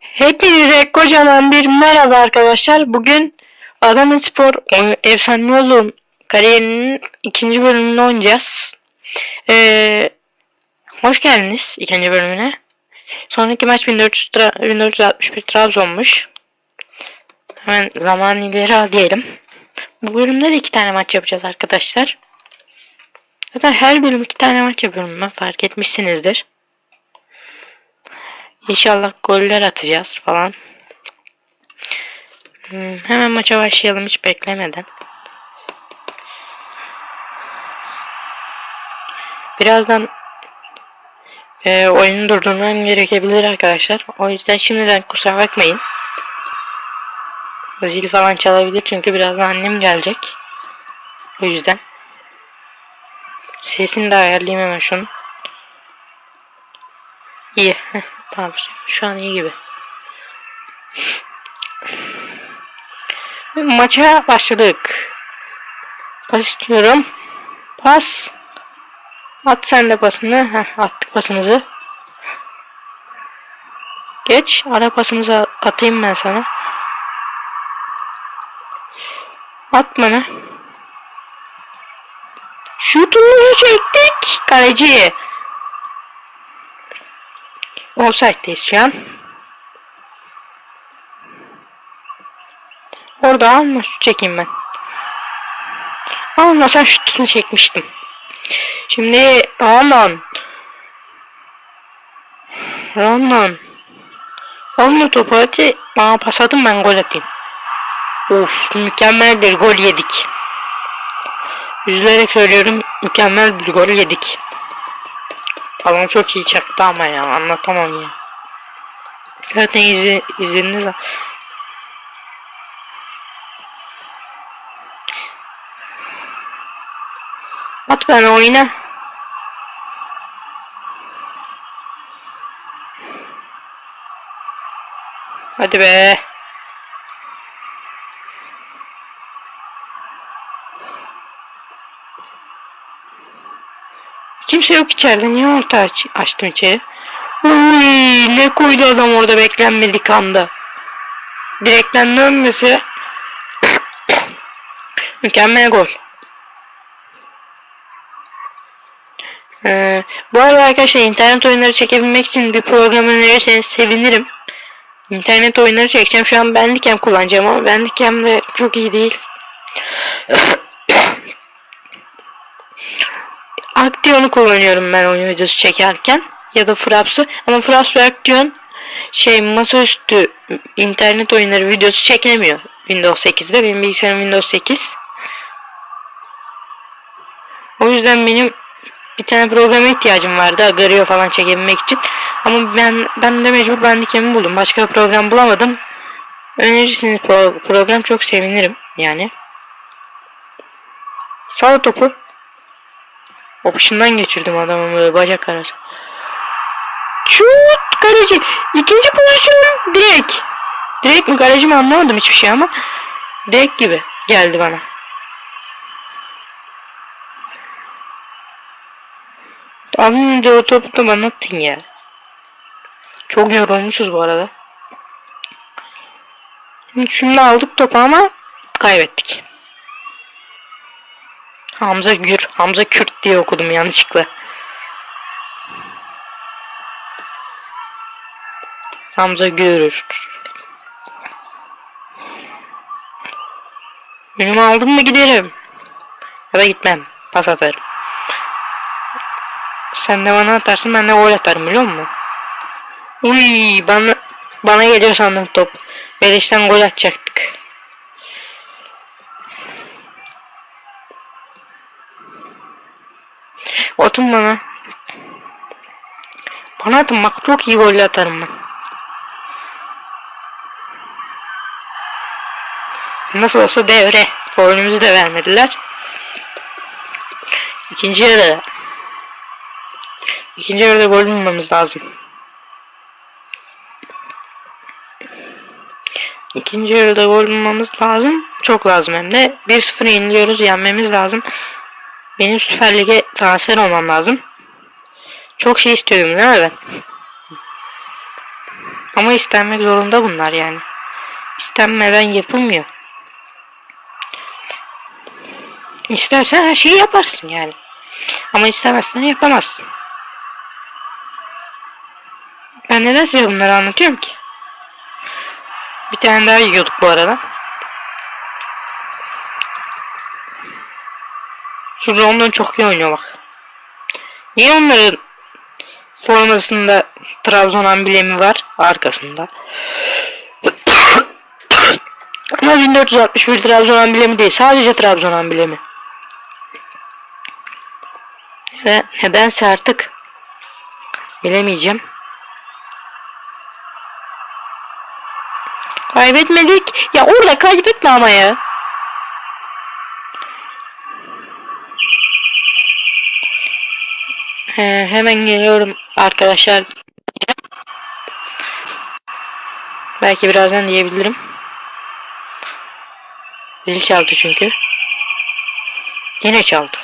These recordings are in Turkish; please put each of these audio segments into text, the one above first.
Hepinize kocaman bir merhaba arkadaşlar. Bugün Adana Spor e, Efsaneoğlu'nun kariyerinin ikinci bölümünü oynayacağız. Ee, hoş geldiniz ikinci bölümüne. Sonraki maç 1400 Tra- 1461 Trabzon'muş. Hemen zaman ileri al diyelim. Bu bölümde de iki tane maç yapacağız arkadaşlar. Zaten her bölüm iki tane maç yapıyorum ben fark etmişsinizdir. İnşallah goller atacağız falan. Hmm, hemen maça başlayalım hiç beklemeden. Birazdan e, oyunu durdurmam gerekebilir arkadaşlar. O yüzden şimdiden kusura bakmayın. Zil falan çalabilir çünkü birazdan annem gelecek. O yüzden. Sesini de ayarlayayım hemen şunu. İyi. Tamam. Şu an iyi gibi. Maça başladık. Pas istiyorum. Pas. At sen de pasını. Heh, attık pasımızı. Geç. Ara pasımızı atayım ben sana. At bana. Şutumuzu çektik. Kaleci. Offside'deyiz şu an. Orada alma şut çekeyim ben. Almasan şutunu çekmiştim. Şimdi aman. Aman. Alma topu hadi. Bana pas atın ben gol atayım. Of mükemmel bir gol yedik. Üzülerek söylüyorum mükemmel bir gol yedik. Balon çok iyi çaktı ama ya anlatamam ya. Zaten izi, izlediniz. At ben oyna. Hadi be. Kimse yok içeride. Niye orta aç açtım içeri? Uy, ne koydu adam orada beklenmedik anda. Direkten dönmesi. Mükemmel gol. Ee, bu arada arkadaşlar internet oyunları çekebilmek için bir program önerirseniz sevinirim. İnternet oyunları çekeceğim. Şu an Bandicam kullanacağım ama Bandicam de çok iyi değil. Action'u kullanıyorum ben oyun videosu çekerken ya da Fraps'ı. Ama Fraps ve Action şey masaüstü internet oyunları videosu çekemiyor Windows 8'de benim bilgisayarım Windows 8 o yüzden benim bir tane programa ihtiyacım vardı Agario falan çekebilmek için. Ama ben ben de mecbur Bandicam'ı buldum. Başka bir program bulamadım. Önerirseniz pro program çok sevinirim yani. Sağ topu Opuşundan geçirdim adamı böyle bacak arası. Şut kaleci. İkinci pozisyon direkt. Direkt mi kaleci mi anlamadım hiçbir şey ama. Direkt gibi geldi bana. Alınca o topu da bana attın ya. Çok yorulmuşuz bu arada. Şimdi aldık topu ama kaybettik. Hamza Gür, Hamza Kürt diye okudum yanlışlıkla. Hamza Gür. Önümü aldım mı giderim. Ya da gitmem. Pas atarım. Sen de bana atarsın ben de gol atarım biliyor musun? Uy bana bana geliyor sandım top. Beleşten gol atacaktık. Atın bana. Bana atın bak iyi gol atarım ben. Nasıl olsa devre. Golümüzü de vermediler. İkinci yarı. İkinci yarıda gol bulmamız lazım. İkinci yarıda gol bulmamız lazım. Çok lazım hem de. 1-0 yeniliyoruz. Yenmemiz lazım. Benim Süper Lig'e transfer olmam lazım. Çok şey istiyorum değil mi ben? Ama istenmek zorunda bunlar yani. İstenmeden yapılmıyor. İstersen her şeyi yaparsın yani. Ama istemezsen yapamazsın. Ben neden size bunları anlatıyorum ki? Bir tane daha yiyorduk bu arada. Şurada ondan çok iyi oynuyor bak. Niye onların formasında Trabzon amblemi var arkasında? Ama 1461 Trabzon amblemi değil. Sadece Trabzon amblemi. Ve nedense artık bilemeyeceğim. Kaybetmedik. Ya orada kaybetme ama ya. He, hemen geliyorum arkadaşlar. Belki birazdan diyebilirim. Zil çaldı çünkü. Yine çaldı.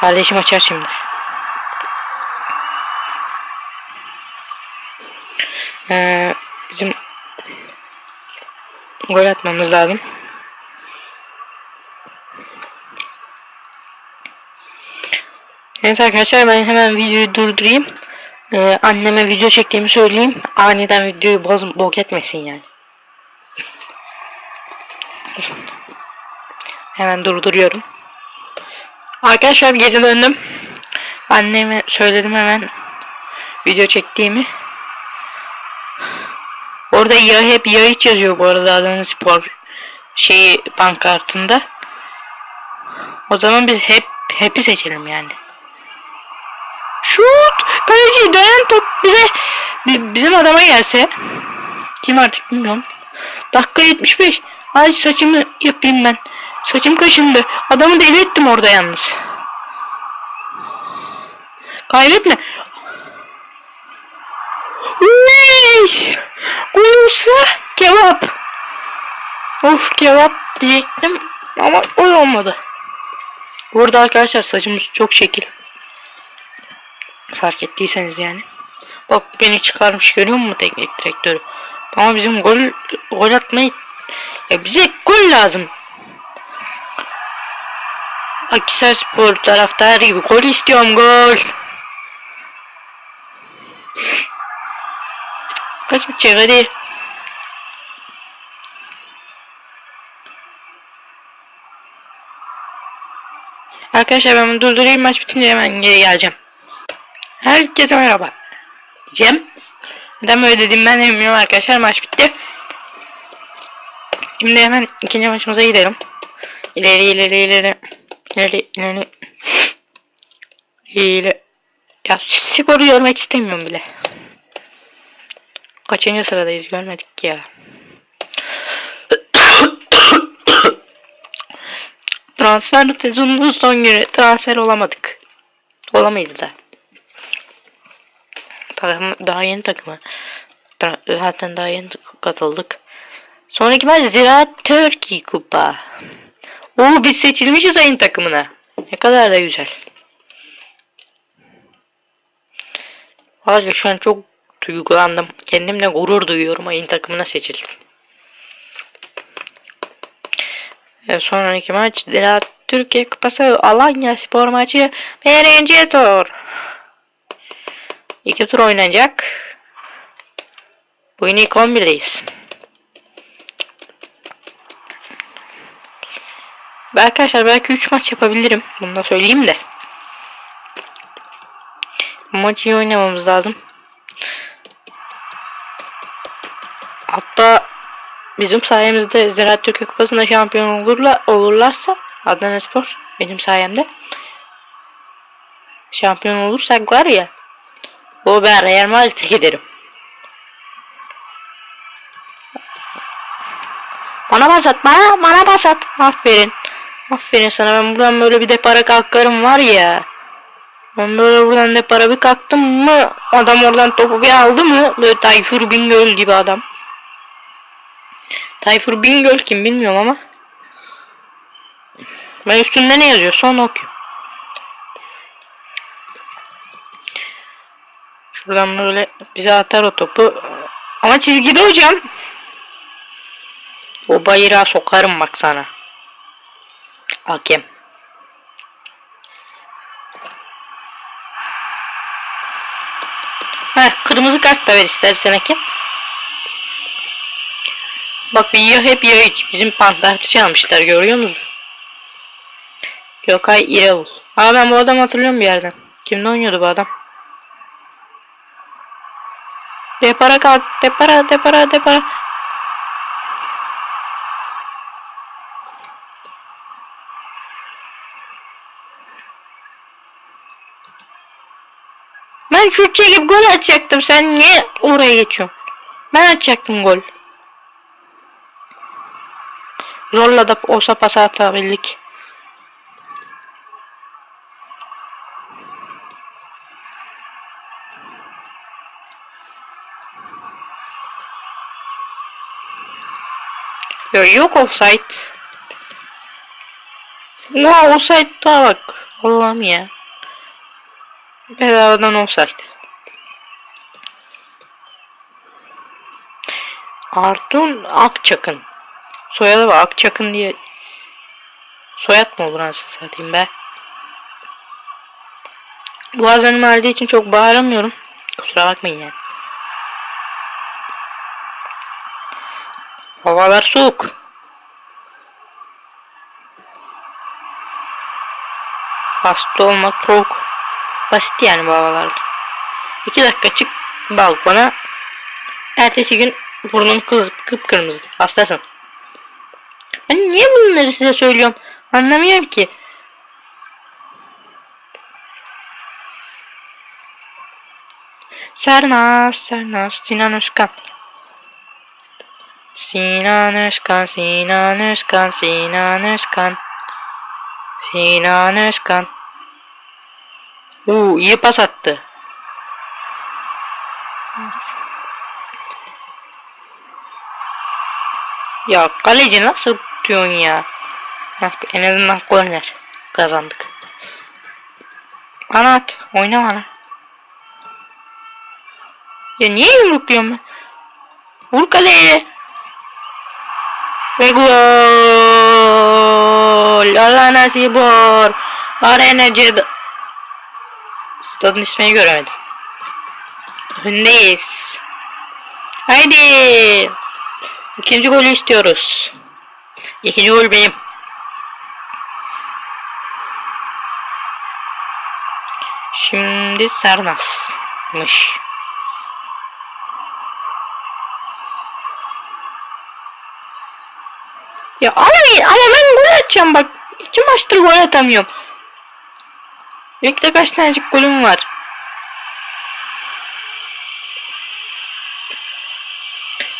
Kardeşim açar şimdi. Ee, bizim gol atmamız lazım. Evet arkadaşlar ben hemen videoyu durdurayım. Ee, anneme video çektiğimi söyleyeyim. Aniden videoyu boz, bok etmesin yani. Hemen durduruyorum. Arkadaşlar geri döndüm. Anneme söyledim hemen video çektiğimi. Orada ya hep ya hiç yazıyor bu arada Adana Spor şeyi pankartında. O zaman biz hep hepi seçelim yani. Şut! Kaleci dayan top bize bi- bizim adama gelse. Kim artık bilmiyorum. Dakika 75. Ay saçımı yapayım ben. Saçım kaşındı. Adamı deli ettim orada yalnız. Kaybetme. Uy! Olursa kebap. Of kebap diyecektim ama o olmadı. Burada arkadaşlar saçımız çok şekil. Fark ettiyseniz yani. Bak beni çıkarmış görüyor musun teknik direktörü? Ama bizim gol gol atmayı ya bize gol lazım. Akisar Spor taraftarı gibi gol istiyorum gol. Kaç bitecek hadi. Arkadaşlar ben durdurayım maç bitince hemen geri geleceğim. Herkese merhaba. Cem. Neden böyle dedim ben de bilmiyorum arkadaşlar maç bitti. Şimdi hemen ikinci maçımıza gidelim. İleri ileri ileri. İleri ileri. İleri. Ya skoru görmek istemiyorum bile. Kaçıncı sıradayız görmedik ki ya. Transfer sezonunun son günü transfer olamadık. Olamayız da. Takım, daha yeni takıma. Tra- Zaten daha yeni katıldık. Sonraki maç Ziraat Turkey Kupa. Oo biz seçilmişiz ayın takımına. Ne kadar da güzel. Valla şu an çok duygulandım. Kendimle gurur duyuyorum ayın takımına seçildim. Ve sonraki maç Ziraat Türkiye Kupası Alanya Spor maçı birinci tur. İki tur oynanacak. Bugün ilk 11'deyiz. Ve arkadaşlar belki 3 maç yapabilirim. Bunu da söyleyeyim de. Maçı iyi oynamamız lazım. Hatta bizim sayemizde Ziraat Türkiye Kupası'nda şampiyon olurlar, olurlarsa Adana Spor benim sayemde şampiyon olursak var ya o ben Real Madrid'e giderim. Bana bas at bana, bana bas at. Aferin. Aferin sana ben buradan böyle bir depara kalkarım var ya. Ben böyle buradan depara bir kalktım mı adam oradan topu bir aldı mı böyle Tayfur Bingöl gibi adam. Tayfur Bingöl kim bilmiyorum ama. Ben üstünde ne yazıyorsa onu okuyorum. Şuradan böyle bize atar o topu. Ama çizgide hocam. O bayrağı sokarım bak sana. Hakem. Heh, kırmızı kart da ver istersen hakem. Bak ya hep ya hiç. Bizim pankartı çalmışlar görüyor musun? Gökay İravul. Aa ben bu adamı hatırlıyorum bir yerden. Kimde oynuyordu bu adam? Depara kalk. Depara depara depara. Ben şut çekip gol atacaktım. Sen niye oraya geçiyorsun? Ben atacaktım gol. Zorla da olsa pas atabildik. Yok, yok offside. Ya offside daha bak. Allah'ım ya. Bedavadan offside. Artun Akçakın. Soyadı var Akçakın diye. Soyad mı olur anasını satayım be. Boğazlarım ağrıdığı için çok bağıramıyorum. Kusura bakmayın yani. Havalar soğuk. Hasta olmak çok basit yani bu havalarda. İki dakika çık balkona. Ertesi gün burnun kız, kıpkırmızı. Hastasın. Ben niye bunları size söylüyorum? Anlamıyorum ki. Sernas, Sernas, Sinan Özkan. Sinan Özkan, Sinan Özkan, Sinan Özkan. Sinan Özkan. Uuu iyi pas attı. Ya kaleci nasıl tutuyorsun ya? En azından korner. Kazandık. Ana at. Oyna bana. Ya niye yumrukluyorum ben? Vur kaleye. Ve gol. Allah nasip ol. Arena Ceda. Stadın ismini göremedim. Öndeyiz. Haydi. İkinci golü istiyoruz. İkinci gol benim. Şimdi Sernas'mış. Ya abi ama ben gol atacağım bak. İki maçtır gol atamıyorum. Ligde kaç tanecik golüm var.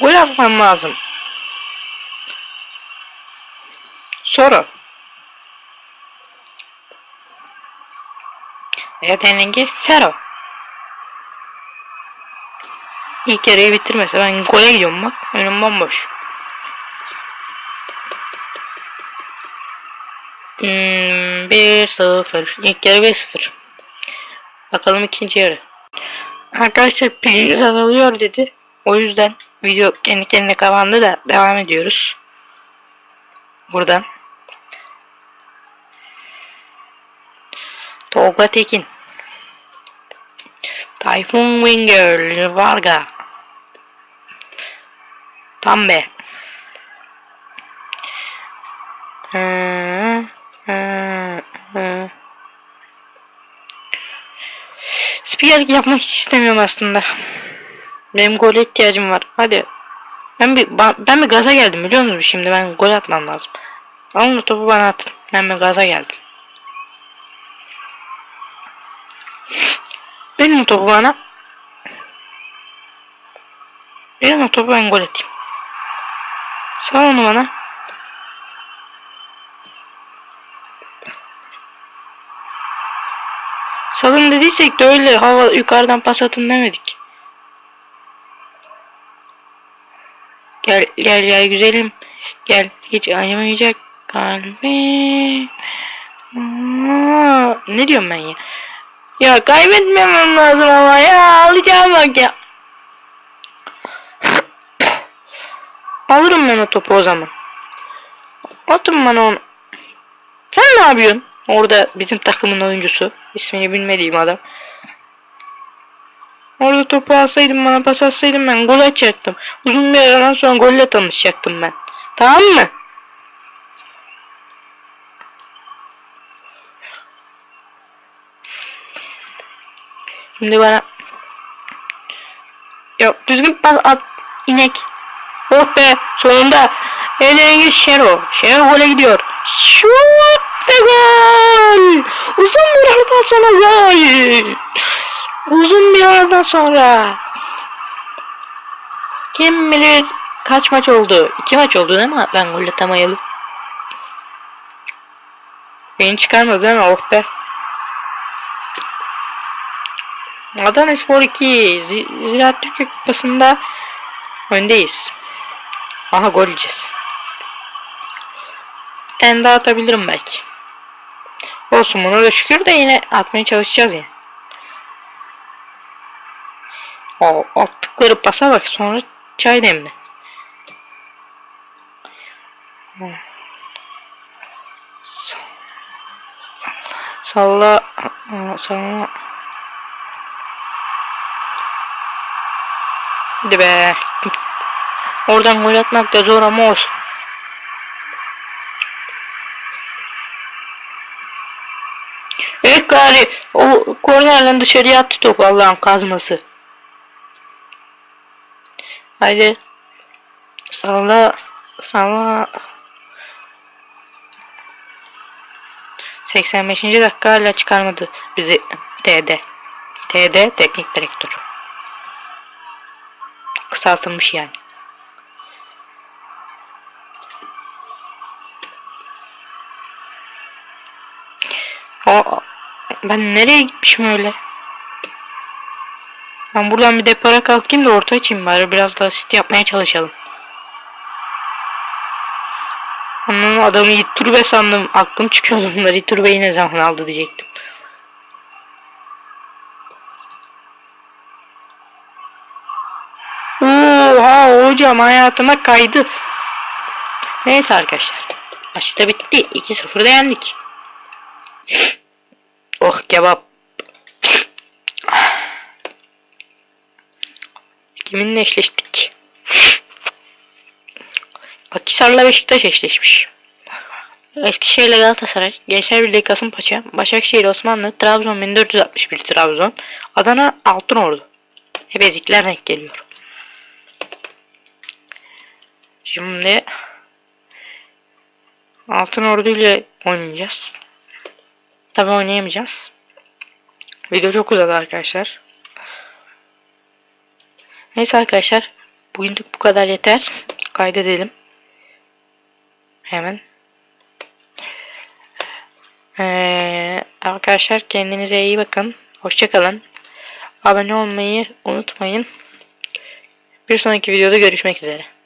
Gol atmam lazım. Soru. Yeteneği Sero. İlk yarıyı bitirmese ben gole gidiyorum bak. Önüm bomboş. Hmm, 1-0. İlk yarı 1-0. Bakalım ikinci yarı. Arkadaşlar piliniz azalıyor dedi. O yüzden video kendi kendine kapandı da devam ediyoruz. Buradan. Tolga Tekin. Tayfun Winger. Varga. Tambe. Spikerlik yapmak hiç istemiyorum aslında. Benim gole ihtiyacım var. Hadi. Ben bir ben bir gaza geldim biliyor musunuz şimdi ben gol atmam lazım. Alın topu bana atın. Ben bir gaza geldim. Benim topu bana. Benim topu ben gol atayım. Sal onu bana. Salın dediysek de öyle hava yukarıdan pas atın demedik. Gel gel gel güzelim. Gel hiç ayamayacak. Kalbim. Ne diyorum ben ya? Ya kaybetmemem lazım ama ya alacağım bak ya. Alırım ben o topu o zaman. Atın bana onu. Sen ne yapıyorsun? Orada bizim takımın oyuncusu. İsmini bilmediğim adam. Orada topu alsaydım bana pas atsaydım ben gol atacaktım. Uzun bir aradan sonra golle tanışacaktım ben. Tamam mı? Şimdi bana Yok düzgün pas at inek. Oh be sonunda Elengi Şero. Şero gole gidiyor. Şut ve gol. Aradan sonra gol. Uzun bir aradan sonra. Kim bilir kaç maç oldu? İki maç oldu değil mi? Ben gol atamayalı. Beni çıkarmadı değil mi? Oh be. Adana Spor 2 Zi- Ziraat Türkiye Kupası'nda öndeyiz. Aha gol yiyeceğiz. En daha atabilirim belki. Olsun buna da şükür de yine atmaya çalışacağız ya. O attıkları pasa bak sonra çay demle. Salla salla Hadi be. Oradan gol atmak da zor ama olsun. Evet gari o kornerden dışarıya attı topu Allah'ın kazması. Haydi. Salla. Salla. 85. dakika hala çıkarmadı bizi TD. TD teknik direktör. Kısaltılmış yani. O ben nereye gitmişim öyle? Ben buradan bir depara kalkayım da orta açayım bari biraz daha sit yapmaya çalışalım. Anladım adamı Yiturbe sandım. Aklım çıkıyor bunlar. Yiturbe'yi ne zaman aldı diyecektim. Oha hocam hayatıma kaydı. Neyse arkadaşlar. Maç da bitti. 2-0'da yendik. Oh kebap. Kiminle eşleştik? Akhisar'la Beşiktaş eşleşmiş. Eskişehir'le Galatasaray, Gençler Birliği Kasımpaşa, Başakşehir Osmanlı, Trabzon 1461 Trabzon, Adana Altınordu. Hep ezikler renk geliyor. Şimdi Altın Ordu ile oynayacağız. Tabi oynayamayacağız. Video çok uzadı arkadaşlar. Neyse arkadaşlar. Bugünlük bu kadar yeter. Kaydedelim. Hemen. Ee, arkadaşlar kendinize iyi bakın. Hoşçakalın. Abone olmayı unutmayın. Bir sonraki videoda görüşmek üzere.